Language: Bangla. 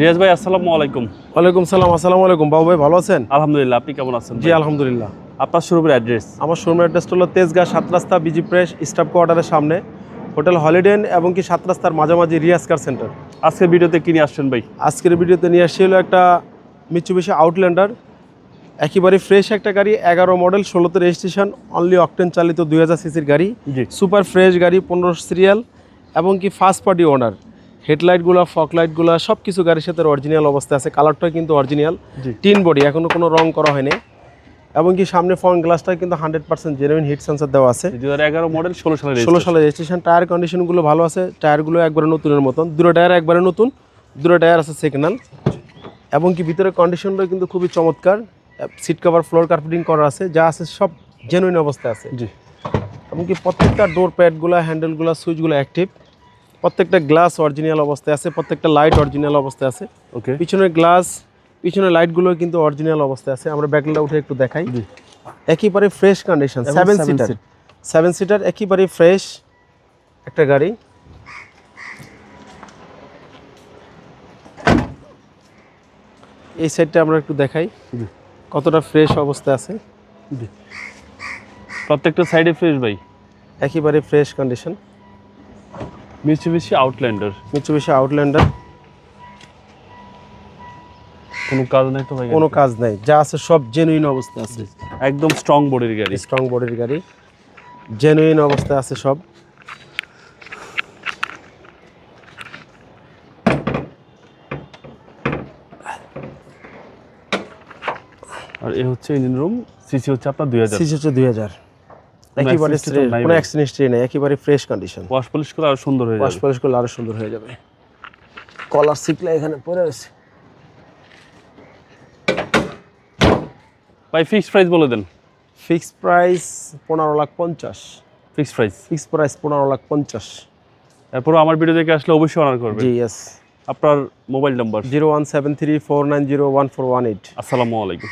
রিয়াজ ভাই আসসালামু আলাইকুম। ওয়ালাইকুম সালাম আসসালামু আলাইকুম। বাবু ভাই ভালো আছেন? আলহামদুলিল্লাহ আপনি কেমন আছেন জি আলহামদুলিল্লাহ। আপনার শোরুমের অ্যাড্রেস? আমার শোরুমের অ্যাড্রেসটা হলো তেজগাঁ সাত রাস্তা বিজি প্রেস স্টাফ কোয়ার্টারের সামনে। হোটেল হলিডেন এবং কি সাত রাস্তার মাঝামাঝি রিয়াজ কার সেন্টার আজকের ভিডিওতে কিনে আসছেন ভাই? আজকের ভিডিওতে নিয়ে আসছি হলো একটা মিচুবিশি আউটল্যান্ডার একেবারে ফ্রেশ একটা গাড়ি এগারো মডেল ষোলোতে রেজিস্ট্রেশন অনলি অকটেন চালিত দুই হাজার সিসির গাড়ি। সুপার ফ্রেশ গাড়ি পনেরো সিরিয়াল এবং কি ফার্স্ট পার্টি ওনার হেডলাইটগুলো ফকলাইটগুলো সব কিছু গাড়ির সাথে অরিজিনাল অবস্থায় আছে। কালারটা কিন্তু অরিজিনাল টিন বডি এখনও কোনো রং করা হয়নি। এবং কি সামনে ফ্রন্ট গ্লাসটা কিন্তু hundred percent genuine heat sensor দেওয়া আছে। দু হাজার এগারো মডেল ষোলো সালে ষোলো সালে রেজিস্ট্রেশন টায়ার কন্ডিশনগুলো ভালো আছে। টায়ারগুলো একবারে নতুনের মতন। দুটো টায়ার একবারে নতুন দুটো টায়ার আছে সেকেন্ড হ্যান্ড এবং কি ভিতরে কন্ডিশনটা কিন্তু খুবই চমৎকার। সিট কভার ফ্লোর কার্পেটিং করা আছে। যা আছে সব জেনুইন অবস্থায় আছে। জি। এবং কি প্রত্যেকটা ডোর প্যাডগুলো হ্যান্ডেলগুলো সুইচগুলো অ্যাক্টিভ প্রত্যেকটা গ্লাস অরিজিনাল অবস্থায় আছে প্রত্যেকটা লাইট অরিজিনাল অবস্থায় আছে। ওকে পিছনের গ্লাস পিছনের লাইটগুলো কিন্তু অরিজিনাল অবস্থায় আছে। আমরা ব্যাকলাইটটা উঠে একটু দেখাই। একেবারে fresh condition seven seater. Seven seater একেবারে ফ্রেশ একটা গাড়ি। এই সাইডটা আমরা একটু দেখাই। কতটা ফ্রেশ অবস্থায় আছে। প্রত্যেকটা সাইডে ফ্রেশ ভাই। একেবারে fresh condition Mitsubishi Outlander Mitsubishi Outlander কোনো কাজ নাই তো ভাই কোনো কাজ নাই। যা আছে সব জেনুইন অবস্থায় আছে। একদম স্ট্রং বডির গাড়ি। স্ট্রং বডির গাড়ি। জেনুইন অবস্থায় আছে সব। আর এ হচ্ছে ইঞ্জিন রুম সিসি হচ্ছে আপনার দুই হাজার। সিসি হচ্ছে দুই হাজার। একেবারে কোনো অ্যাক্সিডেন্ট হিস্ট্রি নেই একেবারে ফ্রেশ কন্ডিশন ওয়াশ পলিশ করে আরও সুন্দর হয়ে ওয়াশ পলিশ করলে আরও সুন্দর হয়ে যাবে। কলার এখানে পড়ে আছে ভাই ফিক্সড প্রাইস বলে দেন। ফিক্সড প্রাইস পনেরো লাখ পঞ্চাশ। ফিক্সড প্রাইস ফিক্সড প্রাইস পনেরো লাখ পঞ্চাশ। এরপর আমার ভিডিও দেখে আসলে অবশ্যই অনার করবেন। জি আপনার mobile number zero one seven three four nine zero one four one eight. আসসালামু আলাইকুম।